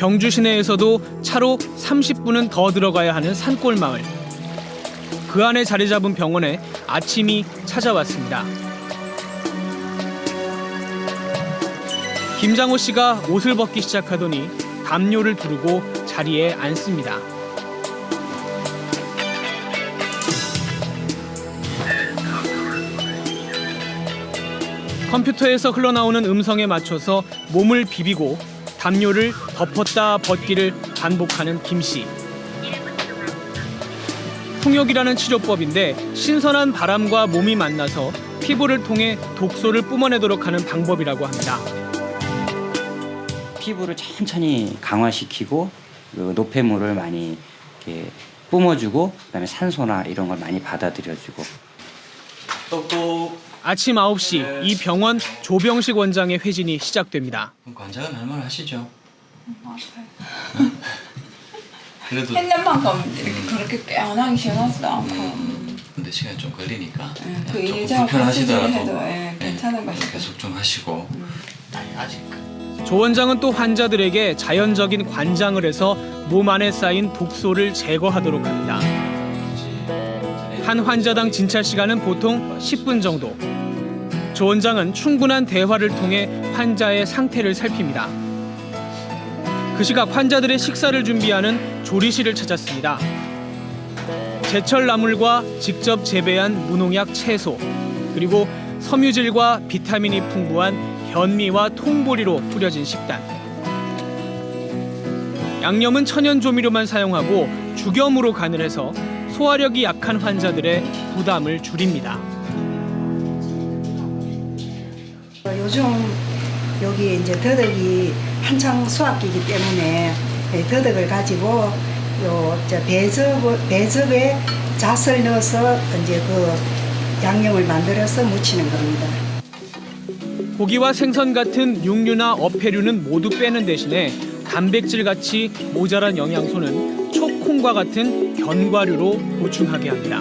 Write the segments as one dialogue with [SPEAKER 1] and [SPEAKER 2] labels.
[SPEAKER 1] 경주 시내에서도 차로 30분은 더 들어가야 하는 산골 마을. 그 안에 자리 잡은 병원에 아침이 찾아왔습니다. 김장호 씨가 옷을 벗기 시작하더니 담요를 두르고 자리에 앉습니다. 컴퓨터에서 흘러나오는 음성에 맞춰서 몸을 비비고 담요를 덮었다 벗기를 반복하는 김 씨. 풍욕이라는 치료법인데 신선한 바람과 몸이 만나서 피부를 통해 독소를 뿜어내도록 하는 방법이라고 합니다.
[SPEAKER 2] 피부를 천천히 강화시키고 그 노폐물을 많이 이렇게 뿜어주고 그다음에 산소나 이런 걸 많이 받아들여주고
[SPEAKER 3] 똑똑.
[SPEAKER 1] 아침 9시 이 병원 조병식 원장의 회진이 시작됩니다.
[SPEAKER 3] 관장은 할말 하시죠. 그래도
[SPEAKER 4] 했는 만큼 이렇게 그렇게 깨어나기 시원하지도 않고
[SPEAKER 3] 음, 근데 시간이 좀 걸리니까
[SPEAKER 4] 예,
[SPEAKER 3] 그냥
[SPEAKER 4] 그
[SPEAKER 3] 조금 불편하시더라도
[SPEAKER 4] 해도 예,
[SPEAKER 3] 예,
[SPEAKER 4] 괜찮은 것 같아요.
[SPEAKER 3] 계속 좀 하시고 아니 아직
[SPEAKER 1] 조 원장은 또 환자들에게 자연적인 관장을 해서 몸 안에 쌓인 독소를 제거하도록 합니다. 한 환자당 진찰 시간은 보통 10분 정도. 조 원장은 충분한 대화를 통해 환자의 상태를 살핍니다. 그 시각 환자들의 식사를 준비하는 조리실을 찾았습니다. 제철 나물과 직접 재배한 무농약 채소, 그리고 섬유질과 비타민이 풍부한 현미와 통보리로 뿌려진 식단. 양념은 천연 조미료만 사용하고 죽염으로 간을 해서 소화력이 약한 환자들의 부담을 줄입니다.
[SPEAKER 5] 요즘 여기 이제 더덕이 한창 수확기이기 때문에 이 더덕을 가지고 요저 배즙 배즙에 잣을 넣어서 이제 그 양념을 만들어서 무치는 겁니다.
[SPEAKER 1] 고기와 생선 같은 육류나 어패류는 모두 빼는 대신에 단백질 같이 모자란 영양소는 초콩과 같은 견과류로 보충하게 합니다.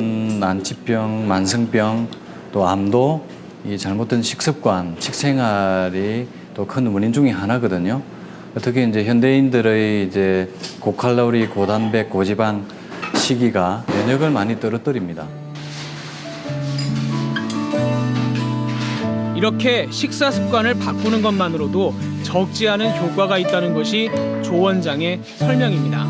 [SPEAKER 6] 음, 난치병, 만성병, 또 암도 이 잘못된 식습관, 식생활이 또 큰 원인 중에 하나거든요. 특히 이제 현대인들의 이제 고칼로리, 고단백, 고지방 시기가 면역을 많이 떨어뜨립니다.
[SPEAKER 1] 이렇게 식사 습관을 바꾸는 것만으로도 적지 않은 효과가 있다는 것이 조 원장의 설명입니다.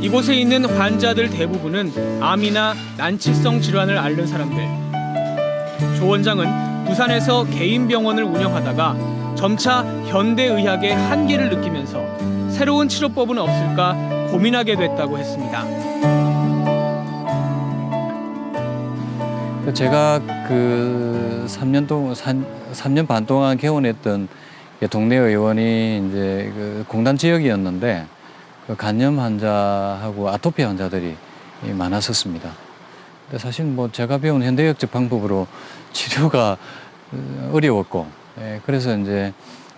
[SPEAKER 1] 이곳에 있는 환자들 대부분은 암이나 난치성 질환을 앓는 사람들. 조 원장은 부산에서 개인 병원을 운영하다가 점차 현대 의학의 한계를 느끼면서 새로운 치료법은 없을까 고민하게 됐다고 했습니다.
[SPEAKER 6] 제가 그 3년 동안, 3년 반 동안 개원했던 그 동네 의원이 이제 그 공단 지역이었는데 그 간염 환자하고 아토피 환자들이 많았었습니다. 근데 사실 뭐 제가 배운 현대의학적 방법으로 치료가 어, 어려웠고, 예, 그래서 이제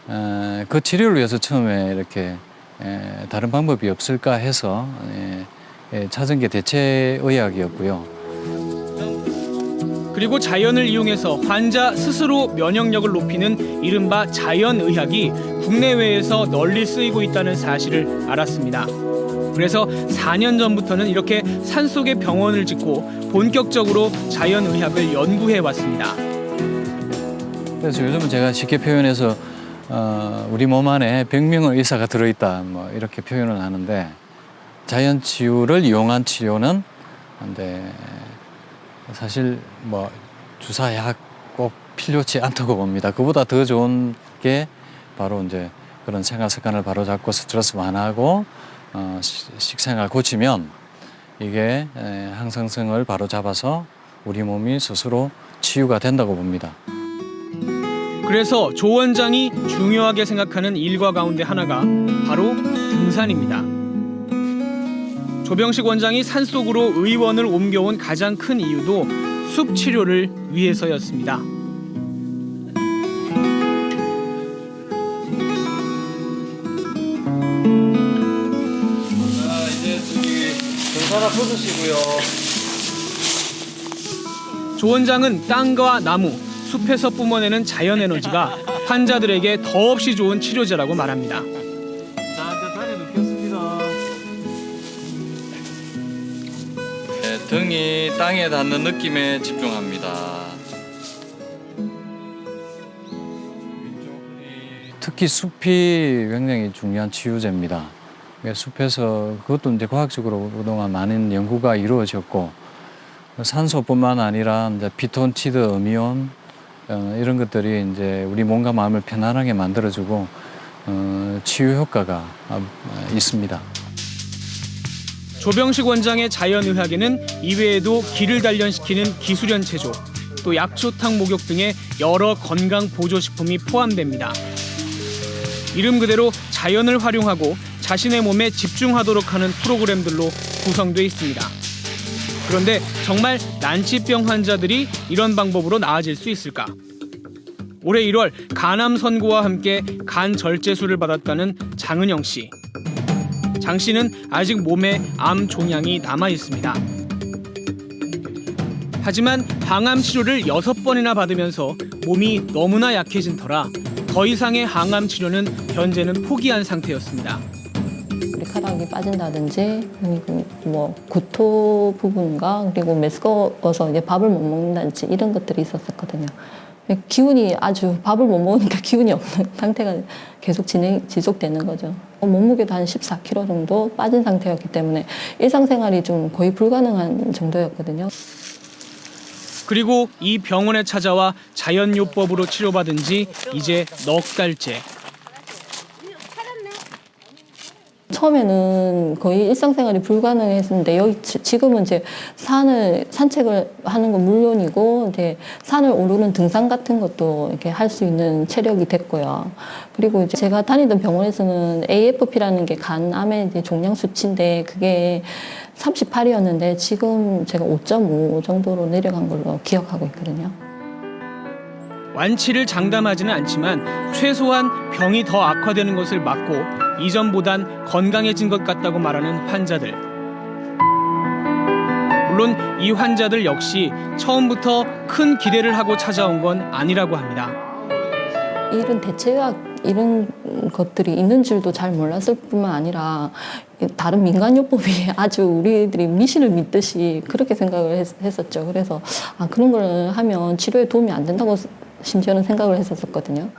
[SPEAKER 6] 어, 그 치료를 위해서 처음에 이렇게 예, 다른 방법이 없을까 해서 예, 예, 찾은 게 대체 의학이었고요.
[SPEAKER 1] 그리고 자연을 이용해서 환자 스스로 면역력을 높이는 이른바 자연의학이 국내외에서 널리 쓰이고 있다는 사실을 알았습니다. 그래서 4년 전부터는 이렇게 산속에 병원을 짓고 본격적으로 자연의학을 연구해 왔습니다.
[SPEAKER 6] 그래서 요즘은 제가 쉽게 표현해서 어, 우리 몸 안에 100명의 의사가 들어있다 뭐 이렇게 표현을 하는데 자연 치유를 이용한 치료는 근데 사실 뭐 주사약 꼭 필요치 않다고 봅니다. 그보다 더 좋은 게 바로 이제 그런 생활 습관을 바로 잡고 스트레스 완화하고 어, 시- 식생활 고치면 이게 에, 항상성을 바로 잡아서 우리 몸이 스스로 치유가 된다고 봅니다.
[SPEAKER 1] 그래서 조 원장이 중요하게 생각하는 일과 가운데 하나가 바로 등산입니다. 조병식 원장이 산속으로 의원을 옮겨온 가장 큰 이유도 숲 치료를 위해서였습니다.
[SPEAKER 3] 자 이제 저기 하나 벗으시고요.
[SPEAKER 1] 조 원장은 땅과 나무, 숲에서 뿜어내는 자연 에너지가 환자들에게 더없이 좋은 치료제라고 말합니다.
[SPEAKER 6] 등이 땅에 닿는 느낌에 집중합니다. 특히 숲이 굉장히 중요한 치유제입니다. 숲에서 그것도 이제 과학적으로 그동안 많은 연구가 이루어졌고 산소뿐만 아니라 이제 피톤치드, 음이온 어, 이런 것들이 이제 우리 몸과 마음을 편안하게 만들어주고 어, 치유 효과가 어, 있습니다.
[SPEAKER 1] 조병식 원장의 자연의학에는 이외에도 기를 단련시키는 기술연 체조, 또 약초탕 목욕 등의 여러 건강 보조식품이 포함됩니다. 이름 그대로 자연을 활용하고 자신의 몸에 집중하도록 하는 프로그램들로 구성돼 있습니다. 그런데 정말 난치병 환자들이 이런 방법으로 나아질 수 있을까? 올해 1월 간암 선고와 함께 간 절제술을 받았다는 장은영 씨. 장 씨는 아직 몸에 암 종양이 남아 있습니다. 하지만 항암 치료를 여섯 번이나 받으면서 몸이 너무나 약해진 터라 더 이상의 항암 치료는 현재는 포기한 상태였습니다.
[SPEAKER 7] 머리카락이 빠진다든지 그리고 뭐 구토 부분과 그리고 메스꺼워서 이제 밥을 못 먹는다든지 이런 것들이 있었었거든요. 기운이 아주 밥을 못 먹으니까 기운이 없는 상태가 계속 진행 지속되는 거죠. 몸무게도 한 14kg 정도 빠진 상태였기 때문에 일상생활이 좀 거의 불가능한 정도였거든요.
[SPEAKER 1] 그리고 이 병원에 찾아와 자연요법으로 치료받은 지 이제 넉 달째.
[SPEAKER 7] 처음에는 거의 일상생활이 불가능했는데 여기 지- 지금은 이제 산을 산책을 하는 건 물론이고 이제 산을 오르는 등산 같은 것도 이렇게 할 수 있는 체력이 됐고요. 그리고 이제 제가 다니던 병원에서는 AFP라는 게 간암의 종양 수치인데 그게 38이었는데 지금 제가 5.5 정도로 내려간 걸로 기억하고 있거든요.
[SPEAKER 1] 완치를 장담하지는 않지만 최소한 병이 더 악화되는 것을 막고 이전보단 건강해진 것 같다고 말하는 환자들. 물론 이 환자들 역시 처음부터 큰 기대를 하고 찾아온 건 아니라고 합니다.
[SPEAKER 7] 이런 대체의학 이런 것들이 있는 줄도 잘 몰랐을 뿐만 아니라 다른 민간요법이 아주 우리들이 미신을 믿듯이 그렇게 생각을 했, 했었죠. 그래서 아, 그런 걸 하면 치료에 도움이 안 된다고 심지어는 생각을 했었거든요.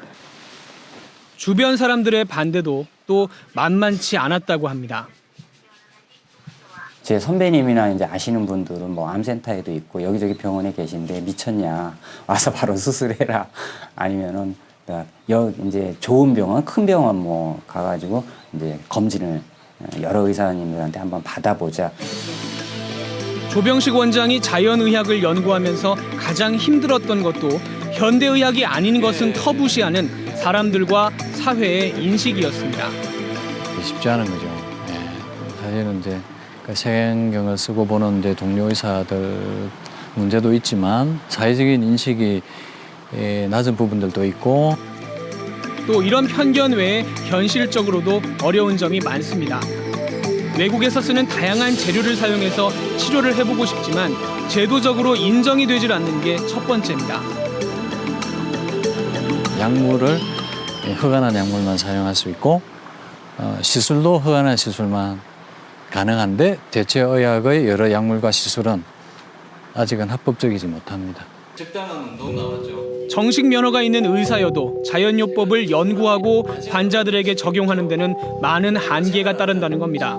[SPEAKER 1] 주변 사람들의 반대도 또 만만치 않았다고 합니다.
[SPEAKER 2] 제 선배님이나 이제 아시는 분들은 뭐 암센터에도 있고 여기저기 병원에 계신데 미쳤냐? 와서 바로 수술해라. 아니면은 그러니까 여 이제 좋은 병원 큰 병원 뭐 가가지고 이제 검진을 여러 의사님들한테 한번 받아보자.
[SPEAKER 1] 조병식 원장이 자연의학을 연구하면서 가장 힘들었던 것도 현대의학이 아닌 것은 터부시하는 사람들과 사회의 인식이었습니다.
[SPEAKER 6] 쉽지 않은 거죠. 예. 사실은 이제 그 생경을 쓰고 보는 이제 동료 의사들 문제도 있지만 사회적인 인식이 예, 낮은 부분들도 있고
[SPEAKER 1] 또 이런 편견 외에 현실적으로도 어려운 점이 많습니다. 외국에서 쓰는 다양한 재료를 사용해서 치료를 해보고 싶지만 제도적으로 인정이 되질 않는 게 첫 번째입니다.
[SPEAKER 6] 약물을 예, 허가난 약물만 사용할 수 있고 어, 시술도 허가난 시술만 가능한데 대체 의학의 여러 약물과 시술은 아직은 합법적이지 못합니다. 적당한 운동 나왔죠.
[SPEAKER 1] 정식 면허가 있는 의사여도 자연요법을 연구하고 환자들에게 적용하는 데는 많은 한계가 따른다는 겁니다.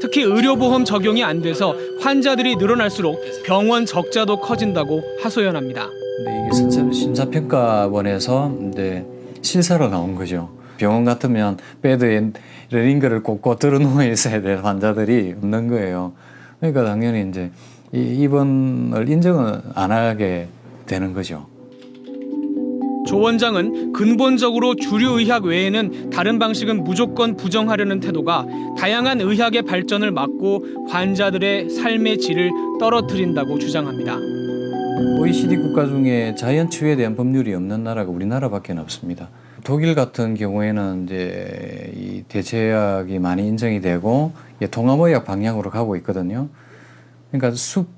[SPEAKER 1] 특히 의료보험 적용이 안 돼서 환자들이 늘어날수록 병원 적자도 커진다고 하소연합니다.
[SPEAKER 6] 근데 이게 실제로 심사평가원에서 이제 실사로 나온 거죠. 병원 같으면 베드에 링거를 꽂고 들어누워 있어야 될 환자들이 없는 거예요. 그러니까 당연히 이제 이 입원을 인정을 안 하게 되는 거죠.
[SPEAKER 1] 조 원장은 근본적으로 주류 의학 외에는 다른 방식은 무조건 부정하려는 태도가 다양한 의학의 발전을 막고 환자들의 삶의 질을 떨어뜨린다고 주장합니다.
[SPEAKER 6] OECD 국가 중에 자연 치유에 대한 법률이 없는 나라가 우리나라밖에 없습니다. 독일 같은 경우에는 이제 이 대체약이 많이 인정이 되고 통합의학 방향으로 가고 있거든요. 그러니까 숲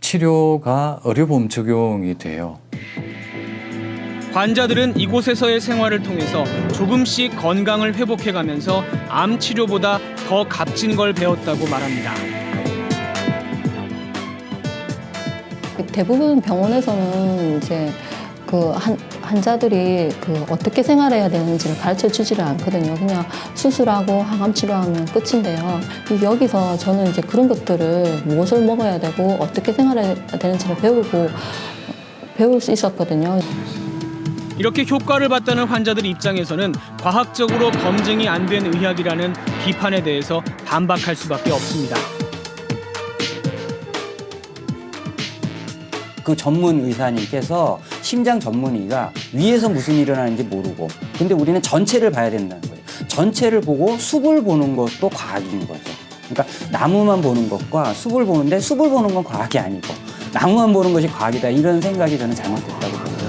[SPEAKER 6] 치료가 의료보험 적용이 돼요.
[SPEAKER 1] 환자들은 이곳에서의 생활을 통해서 조금씩 건강을 회복해가면서 암 치료보다 더 값진 걸 배웠다고 말합니다.
[SPEAKER 7] 대부분 병원에서는 이제 그 한, 환자들이 그 어떻게 생활해야 되는지를 가르쳐 주지를 않거든요. 그냥 수술하고 항암 치료하면 끝인데요. 이 여기서 저는 이제 그런 것들을 무엇을 먹어야 되고 어떻게 생활해야 되는지를 배우고 배울 수 있었거든요.
[SPEAKER 1] 이렇게 효과를 봤다는 환자들 입장에서는 과학적으로 검증이 안 된 의학이라는 비판에 대해서 반박할 수밖에 없습니다.
[SPEAKER 2] 그 전문 의사님께서 심장 전문의가 위에서 무슨 일이 일어나는지 모르고 근데 우리는 전체를 봐야 된다는 거예요. 전체를 보고 숲을 보는 것도 과학인 거죠. 그러니까 나무만 보는 것과 숲을 보는데 숲을 보는 건 과학이 아니고 나무만 보는 것이 과학이다 이런 생각이 저는 잘못됐다고 보고요.